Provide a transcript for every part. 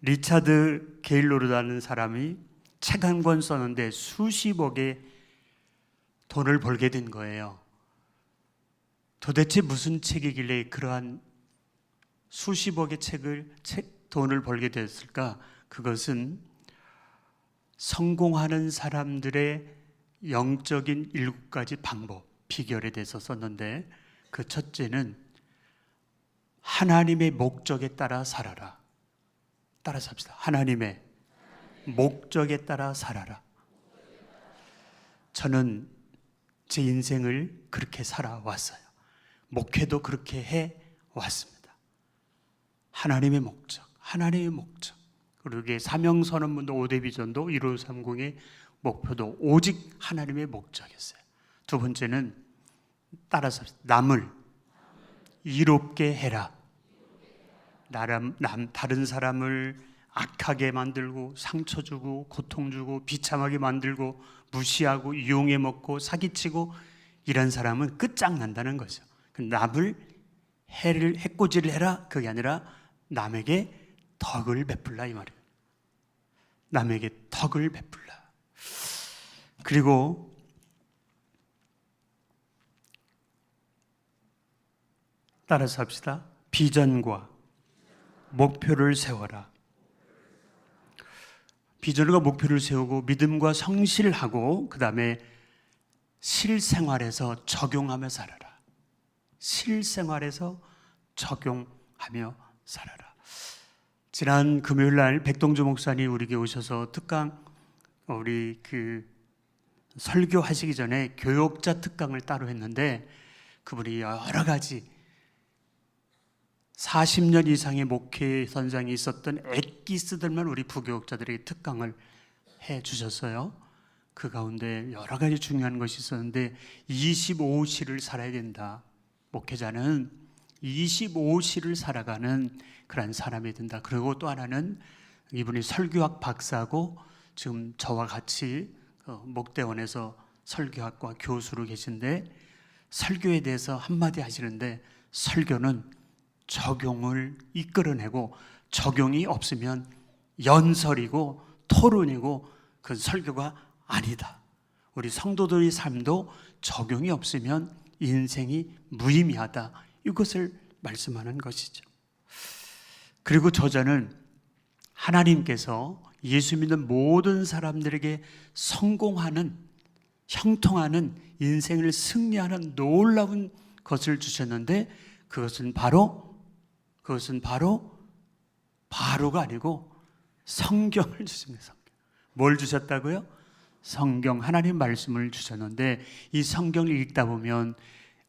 리차드 게일로르라는 사람이 책 한 권 썼는데 수십억의 돈을 벌게 된 거예요. 도대체 무슨 책이길래 그러한 수십억의 책을 책 돈을 벌게 됐을까? 그것은 성공하는 사람들의 영적인 일곱 가지 방법 비결에 대해서 썼는데 그 첫째는 하나님의 목적에 따라 살아라. 따라서 합시다. 하나님의 목적에 따라 살아라. 저는 제 인생을 그렇게 살아왔어요. 목회도 그렇게 해 왔습니다. 하나님의 목적, 하나님의 목적. 그러게 사명 선언문도 5대 비전도 1530의 목표도 오직 하나님의 목적이었어요. 두 번째는 따라서. 남을 이롭게 해라. 나람, 남, 다른 사람을 악하게 만들고 상처 주고 고통 주고 비참하게 만들고 무시하고 이용해 먹고 사기치고 이런 사람은 끝장난다는 거죠. 그 남을 해를 해코지를 해라 그게 아니라 남에게 덕을 베풀라 이 말이에요. 남에게 덕을 베풀라. 그리고 따라서 합시다. 비전과 목표를 세워라. 비전과 목표를 세우고 믿음과 성실하고 그 다음에 실생활에서 적용하며 살아라. 실생활에서 적용하며 살아라. 지난 금요일 날 백동주 목사님 우리에게 오셔서 특강 우리 그 설교하시기 전에 교역자 특강을 따로 했는데 그분이 여러 가지 40년 이상의 목회 선장이 있었던 엑기스들만 우리 부교육자들에게 특강을 해 주셨어요. 그 가운데 여러 가지 중요한 것이 있었는데 25시를 살아야 된다. 목회자는 25시를 살아가는 그런 사람이 된다. 그리고 또 하나는 이분이 설교학 박사고 지금 저와 같이 어, 목대원에서 설교학과 교수로 계신데 설교에 대해서 한마디 하시는데 설교는 적용을 이끌어내고 적용이 없으면 연설이고 토론이고 그 설교가 아니다. 우리 성도들의 삶도 적용이 없으면 인생이 무의미하다. 이것을 말씀하는 것이죠. 그리고 저자는 하나님께서 예수 믿는 모든 사람들에게 성공하는 형통하는 인생을 승리하는 놀라운 것을 주셨는데 그것은 바로 그것은 바로 바로가 아니고 성경을 주십니다. 성경. 뭘 주셨다고요? 성경 하나님 말씀을 주셨는데 이 성경을 읽다 보면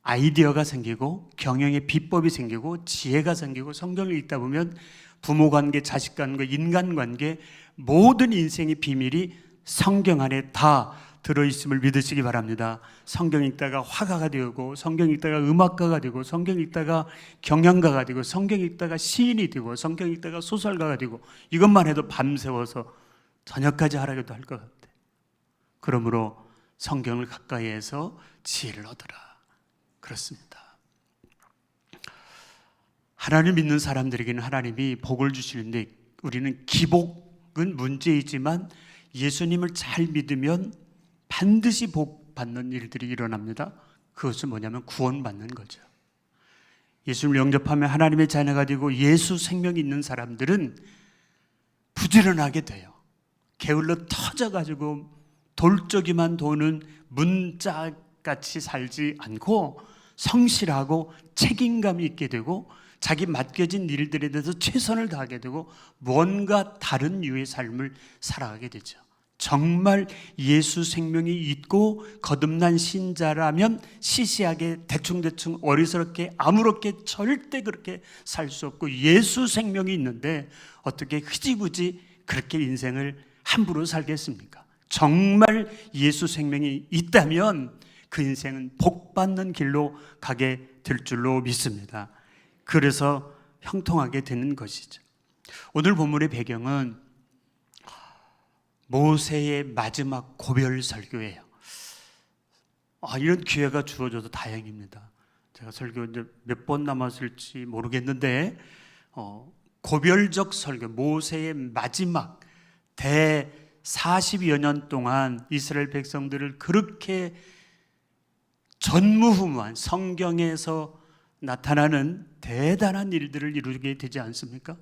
아이디어가 생기고 경영의 비법이 생기고 지혜가 생기고 성경을 읽다 보면 부모 관계, 자식 관계, 인간 관계 모든 인생의 비밀이 성경 안에 다 들어 있음을 믿으시기 바랍니다. 성경 읽다가 화가가 되고 성경 읽다가 음악가가 되고 성경 읽다가 경영가가 되고 성경 읽다가 시인이 되고 성경 읽다가 소설가가 되고 이것만 해도 밤새워서 저녁까지 하라고도 할 것 같아요. 그러므로 성경을 가까이해서 지혜를 얻으라. 그렇습니다. 하나님 믿는 사람들에게는 하나님이 복을 주시는데 우리는 기복은 문제이지만 예수님을 잘 믿으면 반드시 복 받는 일들이 일어납니다. 그것은 뭐냐면 구원받는 거죠. 예수를 영접하면 하나님의 자녀가 되고 예수 생명이 있는 사람들은 부지런하게 돼요. 게을러 터져가지고 돌적이만 도는 문자같이 살지 않고 성실하고 책임감이 있게 되고 자기 맡겨진 일들에 대해서 최선을 다하게 되고 뭔가 다른 유의 삶을 살아가게 되죠. 정말 예수 생명이 있고 거듭난 신자라면 시시하게 대충대충 어리석게 아무렇게 절대 그렇게 살 수 없고 예수 생명이 있는데 어떻게 흐지부지 그렇게 인생을 함부로 살겠습니까? 정말 예수 생명이 있다면 그 인생은 복 받는 길로 가게 될 줄로 믿습니다. 그래서 형통하게 되는 것이죠. 오늘 본문의 배경은 모세의 마지막 고별 설교예요. 아, 이런 기회가 주어져도 다행입니다. 제가 설교 이제 몇 번 남았을지 모르겠는데, 어, 고별적 설교 모세의 마지막 대 40여 년 동안 이스라엘 백성들을 그렇게 전무후무한 성경에서 나타나는 대단한 일들을 이루게 되지 않습니까?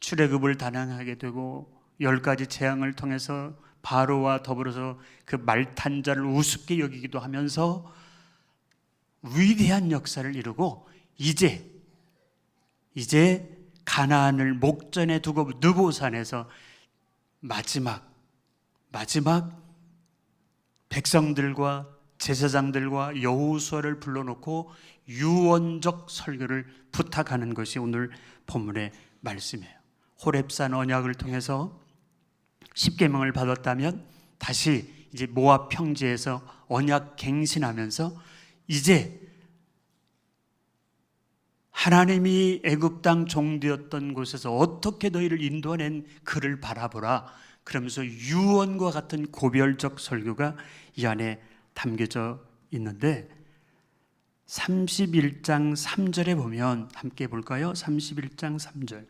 출애굽을 단행하게 되고 열 가지 재앙을 통해서 바로와 더불어서 그 말탄자를 우습게 여기기도 하면서 위대한 역사를 이루고 이제 이제 가나안을 목전에 두고 느보산에서 마지막 마지막 백성들과 제사장들과 여호수아를 불러놓고 유언적 설교를 부탁하는 것이 오늘 본문의 말씀이에요. 호렙산 언약을 통해서 십계명을 받았다면 다시 이제 모압 평지에서 언약 갱신하면서 이제 하나님이 애굽 땅 종되었던 곳에서 어떻게 너희를 인도하는 그를 바라보라. 그러면서 유언과 같은 고별적 설교가 이 안에 담겨져 있는데 31장 3절에 보면 함께 볼까요? 31장 3절.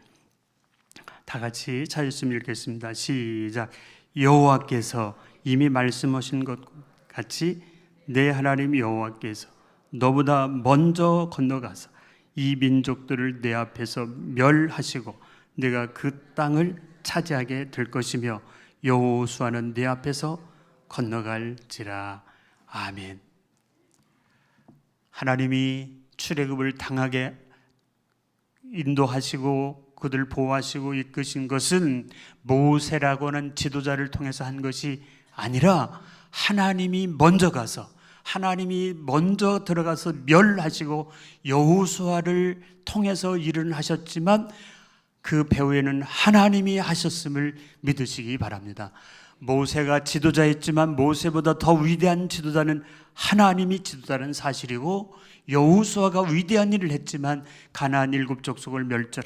다 같이 찾으시면 읽겠습니다. 시작. 여호와께서 이미 말씀하신 것 같이 내 하나님 여호와께서 너보다 먼저 건너가서 이 민족들을 내 앞에서 멸하시고 내가 그 땅을 차지하게 될 것이며 여호수아는 내 앞에서 건너갈지라 아멘. 하나님이 출애굽을 당하게 인도하시고 그들 보호하시고 이끄신 것은 모세라고 하는 지도자를 통해서 한 것이 아니라 하나님이 먼저 가서 하나님이 먼저 들어가서 멸하시고 여호수아를 통해서 일을 하셨지만 그 배후에는 하나님이 하셨음을 믿으시기 바랍니다. 모세가 지도자였지만 모세보다 더 위대한 지도자는 하나님이 지도자는 사실이고 여호수아가 위대한 일을 했지만 가나안 일곱 족속을 멸절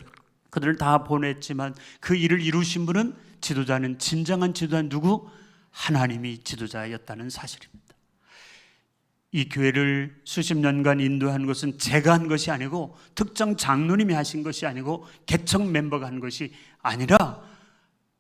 그들을 다 보냈지만 그 일을 이루신 분은 지도자는 진정한 지도자는 누구? 하나님이 지도자였다는 사실입니다. 이 교회를 수십 년간 인도한 것은 제가 한 것이 아니고 특정 장로님이 하신 것이 아니고 개척 멤버가 한 것이 아니라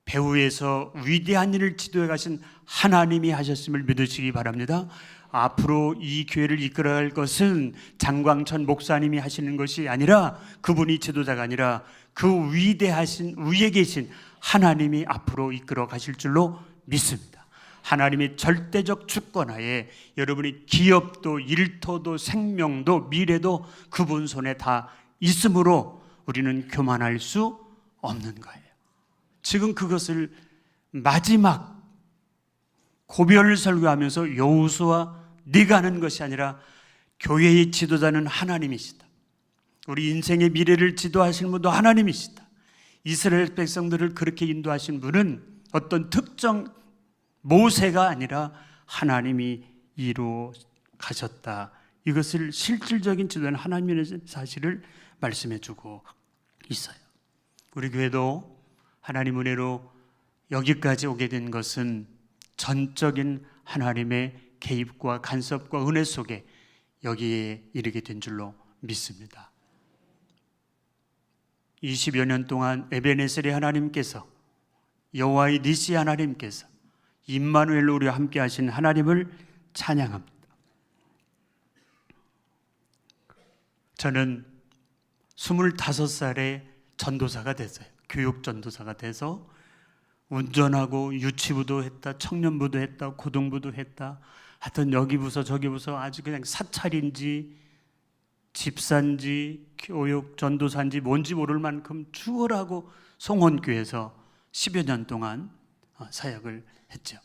배후에서 위대한 일을 지도해 가신 하나님이 하셨음을 믿으시기 바랍니다. 앞으로 이 교회를 이끌어갈 것은 장광천 목사님이 하시는 것이 아니라 그분이 지도자가 아니라 그 위대하신 위에 계신 하나님이 앞으로 이끌어 가실 줄로 믿습니다. 하나님의 절대적 주권하에 여러분이 기업도 일터도 생명도 미래도 그분 손에 다 있으므로 우리는 교만할 수 없는 거예요. 지금 그것을 마지막 고별 설교하면서 여호수와 네가 하는 것이 아니라 교회의 지도자는 하나님이시다. 우리 인생의 미래를 지도하시는 분도 하나님이시다. 이스라엘 백성들을 그렇게 인도하신 분은 어떤 특정 모세가 아니라 하나님이 이루어 가셨다. 이것을 실질적인 지도는 하나님의 사실을 말씀해 주고 있어요. 우리 교회도 하나님 은혜로 여기까지 오게 된 것은 전적인 하나님의 개입과 간섭과 은혜 속에 여기에 이르게 된 줄로 믿습니다. 20여 년 동안 에베네셀의 하나님께서 여호와의 니시 하나님께서 임마누엘로 우리와 함께 하신 하나님을 찬양합니다. 저는 25살에 전도사가 됐어요. 교육 전도사가 돼서 운전하고 유치부도 했다, 청년부도 했다, 고등부도 했다. 하여튼 여기 부서 저기 부서 아주 그냥 사찰인지 집사인지 교육 전도사인지 뭔지 모를 만큼 추월하고 송원교에서 10여 년 동안 어, 사역을 했죠.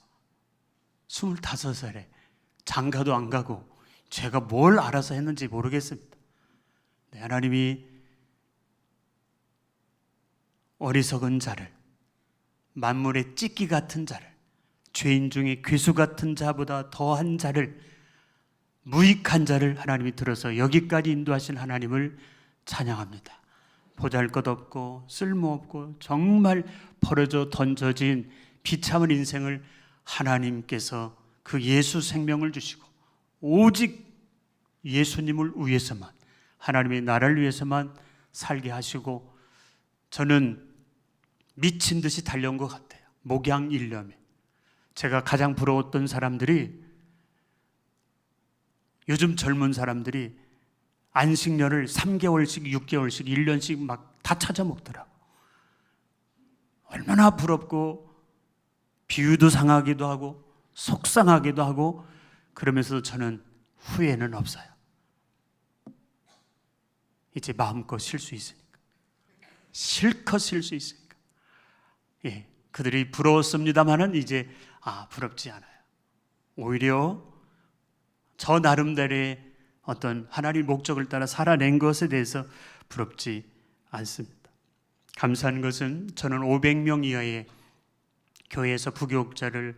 25살에 장가도 안 가고 제가 뭘 알아서 했는지 모르겠습니다. 네, 하나님이 어리석은 자를 만물의 찢기 같은 자를 죄인 중에 괴수 같은 자보다 더한 자를 무익한 자를 하나님이 들어서 여기까지 인도하신 하나님을 찬양합니다. 보잘 것 없고 쓸모없고 정말 버려져 던져진 비참한 인생을 하나님께서 그 예수 생명을 주시고 오직 예수님을 위해서만 하나님의 나라를 위해서만 살게 하시고 저는 미친 듯이 달려온 것 같아요. 목양 일념에. 제가 가장 부러웠던 사람들이 요즘 젊은 사람들이 안식년을 3개월씩, 6개월씩, 1년씩 막 다 찾아 먹더라고. 얼마나 부럽고 비유도 상하기도 하고 속상하기도 하고 그러면서 저는 후회는 없어요. 이제 마음껏 쉴 수 있으니까. 실컷 쉴 수 있으니까. 예. 그들이 부러웠습니다만은 이제 아, 부럽지 않아요. 오히려 저 나름대로의 어떤 하나님 목적을 따라 살아낸 것에 대해서 부럽지 않습니다. 감사한 것은 저는 500명 이하의 교회에서 부교육자를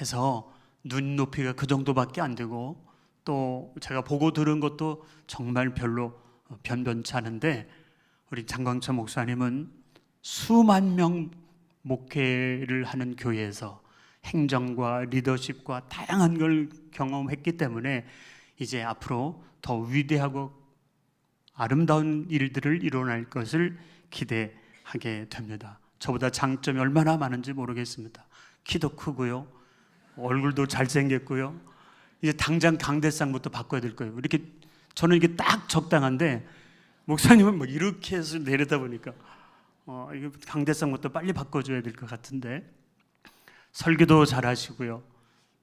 해서 눈높이가 그 정도밖에 안 되고 또 제가 보고 들은 것도 정말 별로 변변치 않은데 우리 장광철 목사님은 수만 명 목회를 하는 교회에서 행정과 리더십과 다양한 걸 경험했기 때문에 이제 앞으로 더 위대하고 아름다운 일들을 일어날 것을 기대하게 됩니다. 저보다 장점이 얼마나 많은지 모르겠습니다. 키도 크고요. 얼굴도 잘생겼고요. 이제 당장 강대상부터 바꿔야 될 거예요. 이렇게 저는 이게 딱 적당한데 목사님은 뭐 이렇게 해서 내려다 보니까 어, 이거 강대상부터 빨리 바꿔줘야 될 것 같은데 설교도 잘하시고요.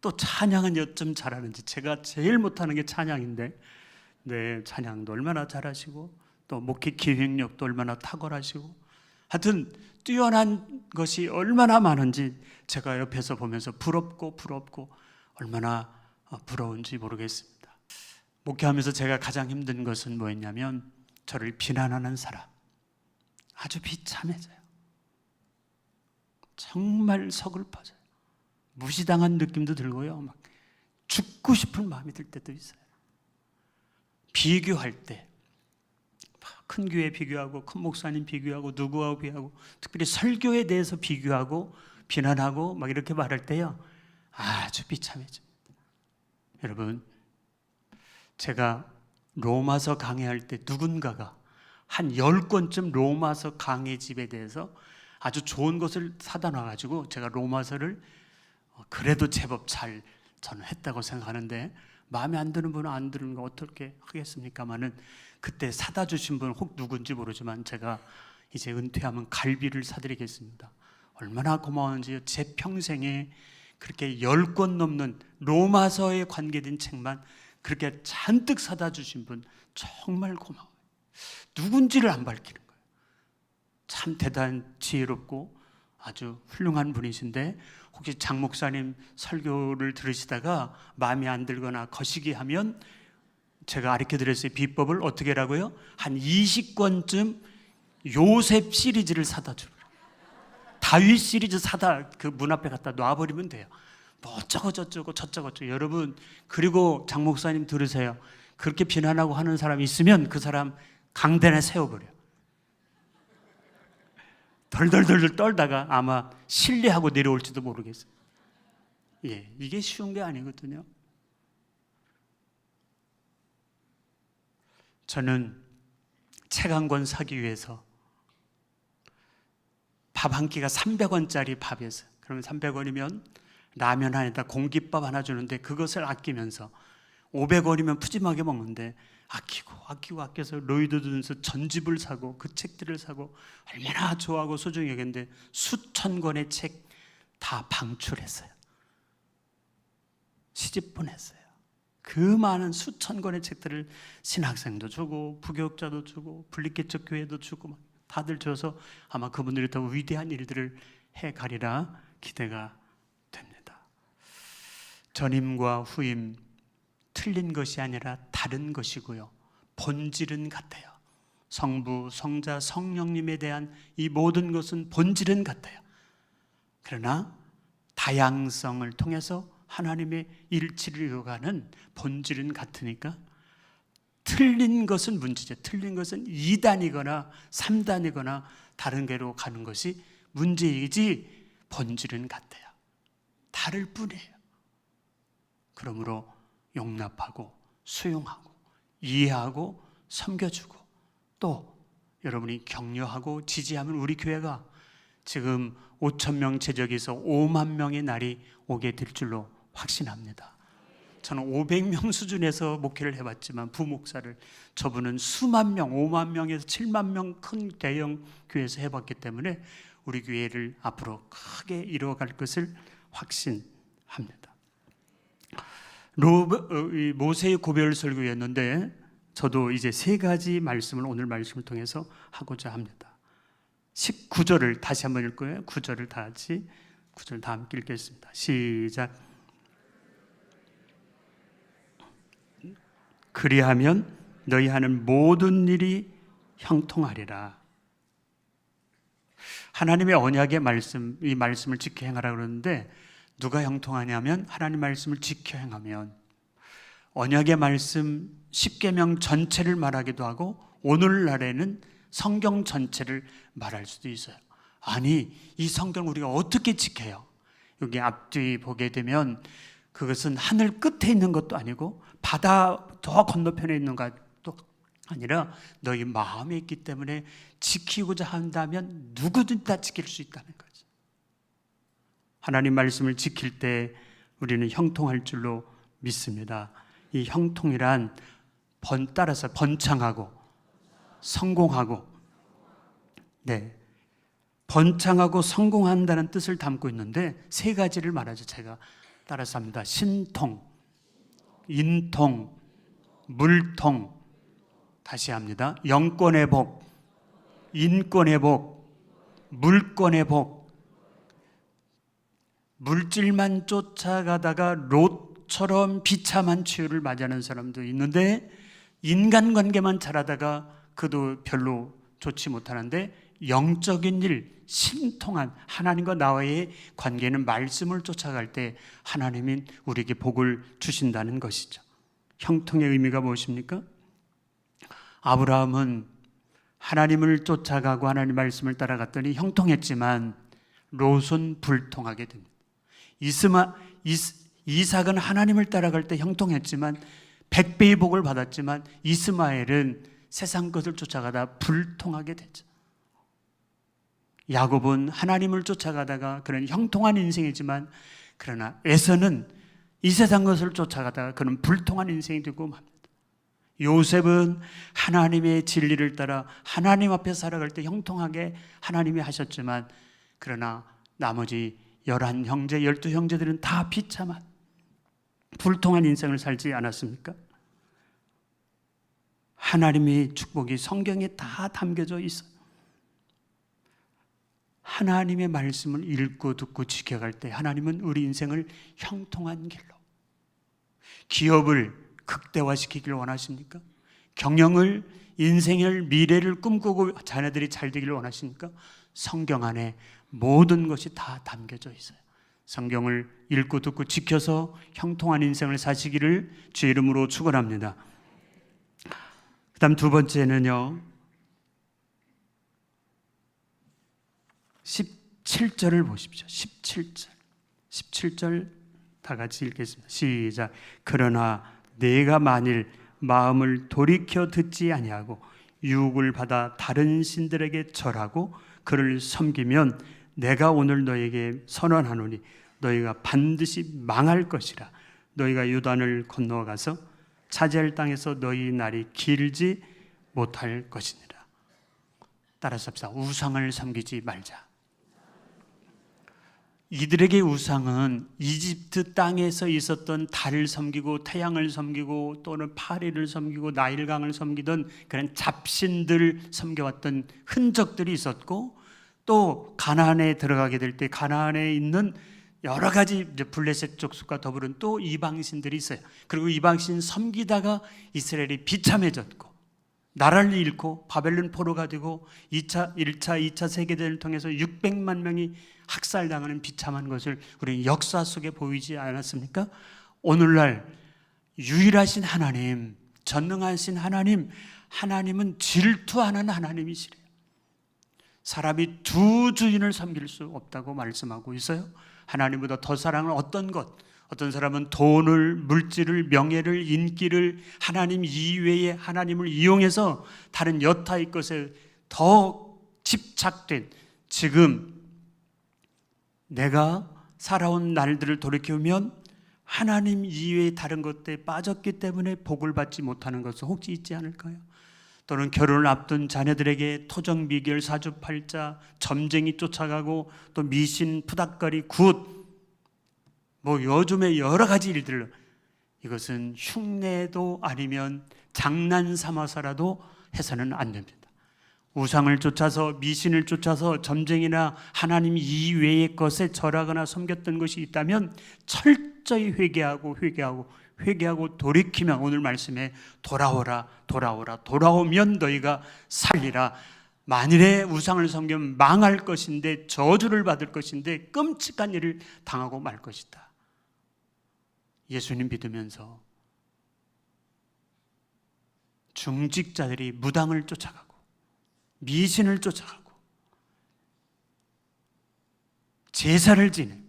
또 찬양은 어쩜 잘하는지 제가 제일 못하는 게 찬양인데 네 찬양도 얼마나 잘하시고 또 목회 기획력도 얼마나 탁월하시고 하여튼 뛰어난 것이 얼마나 많은지 제가 옆에서 보면서 부럽고 부럽고 얼마나 어, 부러운지 모르겠습니다. 목회하면서 제가 가장 힘든 것은 뭐였냐면 저를 비난하는 사람 아주 비참해져요. 정말 서글퍼져요. 무시당한 느낌도 들고요. 막 죽고 싶은 마음이 들 때도 있어요. 비교할 때 큰 교회 비교하고 큰 목사님 비교하고 누구하고 비교하고 특별히 설교에 대해서 비교하고 비난하고 막 이렇게 말할 때요 아주 비참해집니다. 여러분 제가 로마서 강의할 때 누군가가 한 10권쯤 로마서 강의 집에 대해서 아주 좋은 것을 사다 놔가지고 제가 로마서를 어, 그래도 제법 잘 저는 했다고 생각하는데 마음에 안 드는 분은 안 드는 거 어떻게 하겠습니까마는 그때 사다 주신 분 혹 누군지 모르지만 제가 이제 은퇴하면 갈비를 사드리겠습니다. 얼마나 고마운지 제 평생에 그렇게 열 권 넘는 로마서에 관계된 책만 그렇게 잔뜩 사다 주신 분 정말 고마워요. 누군지를 안 밝히는 거예요. 참 대단 지혜롭고 아주 훌륭한 분이신데 혹시 장 목사님 설교를 들으시다가 마음에 안 들거나 거시기 하면 제가 가르쳐 드렸어요. 비법을 어떻게 라고요? 한 20권쯤 요셉 시리즈를 사다 주라. 다윗 시리즈 사다 그 문 앞에 갖다 놔버리면 돼요. 뭐 어쩌고 저쩌고 저쩌고 저쩌고 여러분 그리고 장 목사님 들으세요. 그렇게 비난하고 하는 사람이 있으면 그 사람 강단에 세워버려. 덜덜덜덜 떨다가 아마 신뢰하고 내려올지도 모르겠어요. 예, 이게 쉬운 게 아니거든요. 저는 책 한 권 사기 위해서 밥 한 끼가 300원짜리 밥이었어요. 그러면 300원이면 라면 하나에다 공깃밥 하나 주는데 그것을 아끼면서 500원이면 푸짐하게 먹는데 아끼고 아끼고 아껴서 로이드 존스 전집을 사고 그 책들을 사고 얼마나 좋아하고 소중히 여겼는데 수천 권의 책 다 방출했어요. 시집 보냈어요. 그 많은 수천 권의 책들을 신학생도 주고 부교육자도 주고 분리개척 교회도 주고 막 다들 줘서 아마 그분들이 더 위대한 일들을 해 가리라 기대가 됩니다. 전임과 후임 틀린 것이 아니라 다른 것이고요. 본질은 같아요. 성부, 성자, 성령님에 대한 이 모든 것은 본질은 같아요. 그러나 다양성을 통해서 하나님의 일치를 이루어가는 본질은 같으니까 틀린 것은 문제죠. 틀린 것은 2단이거나 3단이거나 다른 게로 가는 것이 문제이지 본질은 같아요. 다를 뿐이에요. 그러므로 용납하고 수용하고 이해하고 섬겨주고 또 여러분이 격려하고 지지하면 우리 교회가 지금 5천 명 제적에서 5만 명의 날이 오게 될 줄로 확신합니다. 저는 500명 수준에서 목회를 해봤지만 부목사를 저분은 수만 명, 5만 명에서 7만 명 큰 대형 교회에서 해봤기 때문에 우리 교회를 앞으로 크게 이루어갈 것을 확신합니다. 로, 어, 이 모세의 고별 설교였는데 저도 이제 세 가지 말씀을 오늘 말씀을 통해서 하고자 합니다. 19절을 다시 한번 거예요. 9절을 다 같이 9절 다 함께 읽겠습니다. 시작. 그리하면 너희 하는 모든 일이 형통하리라. 하나님의 언약의 말씀, 이 말씀을 지켜 행하라 그러는데 누가 형통하냐면 하나님 말씀을 지켜 행하면 언약의 말씀 10계명 전체를 말하기도 하고 오늘날에는 성경 전체를 말할 수도 있어요. 아니, 이 성경 우리가 어떻게 지켜요? 여기 앞뒤 보게 되면 그것은 하늘 끝에 있는 것도 아니고 바다 더 건너편에 있는 것도 아니라 너희 마음에 있기 때문에 지키고자 한다면 누구든 다 지킬 수 있다는 거죠. 하나님 말씀을 지킬 때 우리는 형통할 줄로 믿습니다. 이 형통이란 번 따라서 번창하고 성공하고 네. 번창하고 성공한다는 뜻을 담고 있는데 세 가지를 말하죠. 제가 따라서 합니다. 신통, 인통, 물통. 다시 합니다. 영권의 복, 인권의 복, 물권의 복. 물질만 쫓아가다가 롯처럼 비참한 치유를 맞이하는 사람도 있는데 인간관계만 잘하다가 그도 별로 좋지 못하는데 영적인 일, 심통한 하나님과 나와의 관계는 말씀을 쫓아갈 때 하나님이 우리에게 복을 주신다는 것이죠. 형통의 의미가 무엇입니까? 아브라함은 하나님을 쫓아가고 하나님 말씀을 따라갔더니 형통했지만 롯은 불통하게 됩니다. 이스마 이스, 이삭은 하나님을 따라갈 때 형통했지만 백배의 복을 받았지만 이스마엘은 세상 것을 쫓아가다 불통하게 됐죠. 야곱은 하나님을 쫓아가다가 그런 형통한 인생이지만 그러나 에서는 이 세상 것을 쫓아가다가 그런 불통한 인생이 되고 맙니다. 요셉은 하나님의 진리를 따라 하나님 앞에 살아갈 때 형통하게 하나님이 하셨지만 그러나 나머지 열한 형제, 열두 형제들은 다 비참한 불통한 인생을 살지 않았습니까? 하나님의 축복이 성경에 다 담겨져 있어요. 하나님의 말씀을 읽고 듣고 지켜갈 때 하나님은 우리 인생을 형통한 길로 기업을 극대화시키기를 원하십니까? 경영을 인생을 미래를 꿈꾸고 자녀들이 잘 되기를 원하십니까? 성경 안에 모든 것이 다 담겨져 있어요. 성경을 읽고 듣고 지켜서 형통한 인생을 사시기를 주의 이름으로 축원합니다. 그다음 두 번째는요. 17절을 보십시오. 17절. 17절 다 같이 읽겠습니다. 시작. 그러나 내가 만일 마음을 돌이켜 듣지 아니하고 유혹을 받아 다른 신들에게 절하고 그를 섬기면 내가 오늘 너에게 선언하노니 너희가 반드시 망할 것이라 너희가 요단을 건너가서 차지할 땅에서 너희 날이 길지 못할 것이니라. 따라서 합시다. 우상을 섬기지 말자. 이들에게 우상은 이집트 땅에서 있었던 달을 섬기고 태양을 섬기고 또는 파리를 섬기고 나일강을 섬기던 그런 잡신들 섬겨왔던 흔적들이 있었고 또 가나안에 들어가게 될 때 가나안에 있는 여러 가지 블레셋 족속과 더불은 또 이방신들이 있어요. 그리고 이방신 섬기다가 이스라엘이 비참해졌고 나라를 잃고 바벨론 포로가 되고 2차 1차 2차 세계대전을 통해서 600만 명이 학살당하는 비참한 것을 우리 역사 속에 보이지 않았습니까? 오늘날 유일하신 하나님, 전능하신 하나님, 하나님은 질투하는 하나님이시래요. 사람이 두 주인을 섬길 수 없다고 말씀하고 있어요. 하나님보다 더 사랑을 어떤 것, 어떤 사람은 돈을, 물질을, 명예를, 인기를 하나님 이외에 하나님을 이용해서 다른 여타의 것에 더 집착된 지금 내가 살아온 날들을 돌이켜보면 하나님 이외의 다른 것들에 빠졌기 때문에 복을 받지 못하는 것은 혹시 있지 않을까요? 또는 결혼을 앞둔 자녀들에게 토정 비결 사주팔자 점쟁이 쫓아가고 또 미신 푸닥거리 굿뭐 요즘에 여러 가지 일들 이것은 흉내도 아니면 장난 삼아서라도 해서는 안 됩니다. 우상을 쫓아서 미신을 쫓아서 점쟁이나 하나님 이외의 것에 절하거나 섬겼던 것이 있다면 철저히 회개하고 회개하고 회개하고 돌이키면 오늘 말씀에 돌아오라 돌아오라 돌아오면 너희가 살리라 만일에 우상을 섬기면 망할 것인데 저주를 받을 것인데 끔찍한 일을 당하고 말 것이다. 예수님 믿으면서 중직자들이 무당을 쫓아가고 미신을 쫓아가고 제사를 지내고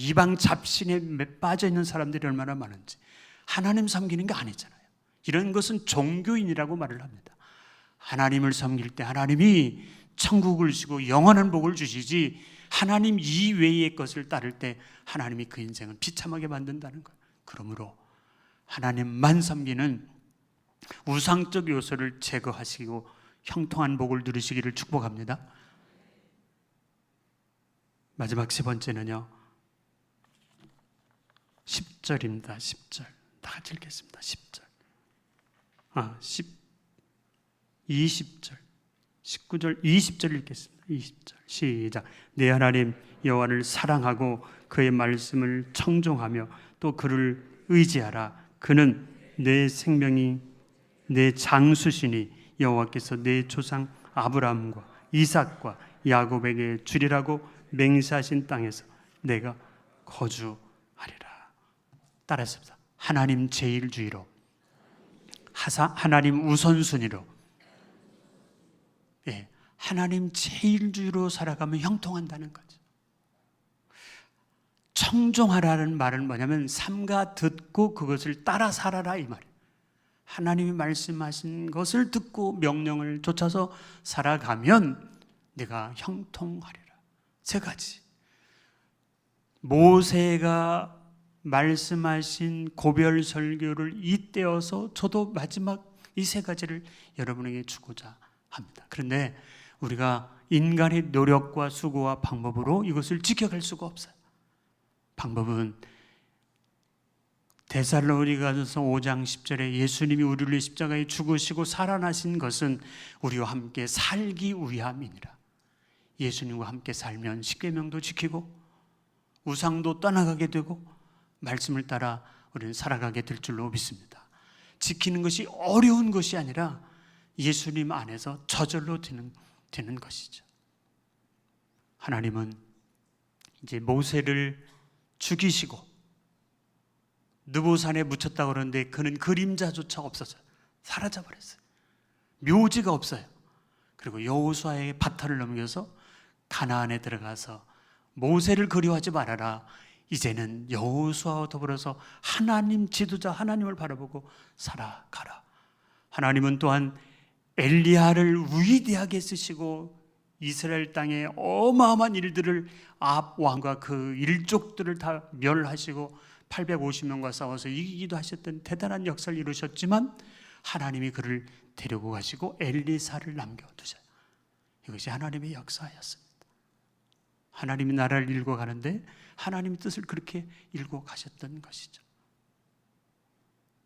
이방 잡신에 빠져 있는 사람들이 얼마나 많은지 하나님 섬기는 게 아니잖아요. 이런 것은 종교인이라고 말을 합니다. 하나님을 섬길 때 하나님이 천국을 주고 영원한 복을 주시지 하나님 이외의 것을 따를 때 하나님이 그 인생을 비참하게 만든다는 거예요. 그러므로 하나님만 섬기는 우상적 요소를 제거하시고 형통한 복을 누리시기를 축복합니다. 마지막 세 번째는요. 10절입니다. 10절. 다 같이 읽겠습니다. 10절. 아, 10 20절. 19절, 20절 읽겠습니다. 20절. 시작. 내 하나님 여호와를 사랑하고 그의 말씀을 청종하며 또 그를 의지하라. 그는 내 생명이 내 장수시니 여호와께서 내 조상 아브라함과 이삭과 야곱에게 주리라고 맹세하신 땅에서 내가 거주하리라. 따라했습니다. 하나님 제일주의로 하사, 하나님 우선순위로 예, 하나님 제일주의로 살아가면 형통한다는 거죠. 청종하라는 말은 뭐냐면 삼가 듣고 그것을 따라 살아라 이 말이에요. 하나님이 말씀하신 것을 듣고 명령을 쫓아서 살아가면 내가 형통하리라. 세 가지. 모세가 말씀하신 고별 설교를 잇대어서 저도 마지막 이 세 가지를 여러분에게 주고자 합니다. 그런데 우리가 인간의 노력과 수고와 방법으로 이것을 지켜갈 수가 없어요. 방법은 데살로니가서 5장 10절에 예수님이 우리를 십자가에 죽으시고 살아나신 것은 우리와 함께 살기 위함이니라. 예수님과 함께 살면 십계명도 지키고 우상도 떠나가게 되고 말씀을 따라 우리는 살아가게 될 줄로 믿습니다. 지키는 것이 어려운 것이 아니라 예수님 안에서 저절로 되는, 되는 것이죠. 하나님은 이제 모세를 죽이시고 느보산에 묻혔다 그러는데 그는 그림자조차 없었어요. 사라져 버렸어요. 묘지가 없어요. 그리고 여호수아에게 바탈을 넘겨서 가나안에 들어가서 모세를 그리워하지 말아라. 이제는 여호수아와 더불어서 하나님 지도자 하나님을 바라보고 살아가라. 하나님은 또한 엘리야를 위대하게 쓰시고 이스라엘 땅에 어마어마한 일들을 앞 왕과 그 일족들을 다 멸하시고 850명과 싸워서 이기기도 하셨던 대단한 역사를 이루셨지만 하나님이 그를 데리고 가시고 엘리사를 남겨두셔요. 이것이 하나님의 역사였습니다. 하나님이 나라를 일고 가는데 하나님의 뜻을 그렇게 일고 가셨던 것이죠.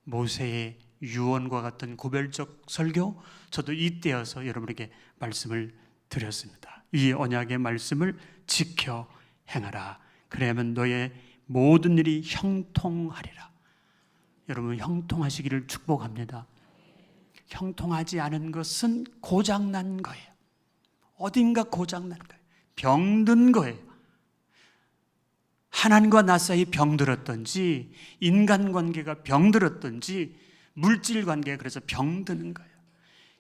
모세의 유언과 같은 고별적 설교 저도 이때여서 여러분에게 말씀을 드렸습니다. 이 언약의 말씀을 지켜 행하라. 그래야만 너의 모든 일이 형통하리라. 여러분 형통하시기를 축복합니다. 형통하지 않은 것은 고장난 거예요. 어딘가 고장난 거예요. 병든 거예요. 하나님과 나 사이 병들었던지 인간관계가 병들었던지 물질 관계가 그래서 병드는 거예요.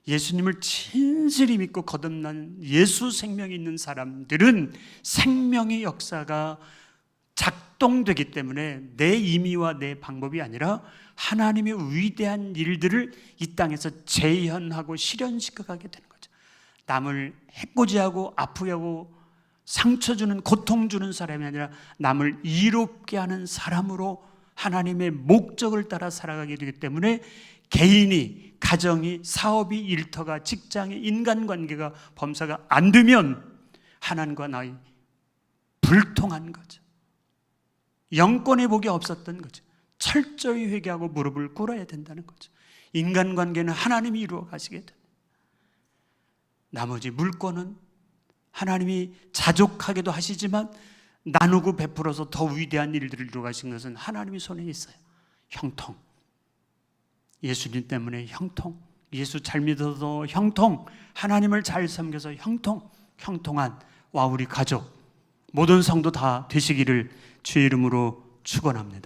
예수님을 진실히 믿고 거듭난 예수 생명이 있는 사람들은 생명의 역사가 작동되기 때문에 내 임의와 내 방법이 아니라 하나님의 위대한 일들을 이 땅에서 재현하고 실현시켜 가게 되는 거죠. 남을 해코지하고 아프게 하고 상처 주는 고통 주는 사람이 아니라 남을 이롭게 하는 사람으로 하나님의 목적을 따라 살아가게 되기 때문에 개인이 가정이 사업이 일터가 직장이 인간관계가 범사가 안 되면 하나님과 나의 불통한 거죠. 영권의 복이 없었던 거죠. 철저히 회개하고 무릎을 꿇어야 된다는 거죠. 인간관계는 하나님이 이루어 가시게 돼. 나머지 물권은 하나님이 자족하게도 하시지만 나누고 베풀어서 더 위대한 일들을 이루어 가신 것은 하나님의 손에 있어요. 형통. 예수님 때문에 형통. 예수 잘 믿어서 형통. 하나님을 잘 섬겨서 형통. 형통한 와 우리 가족 모든 성도 다 되시기를 주의 이름으로 축원합니다.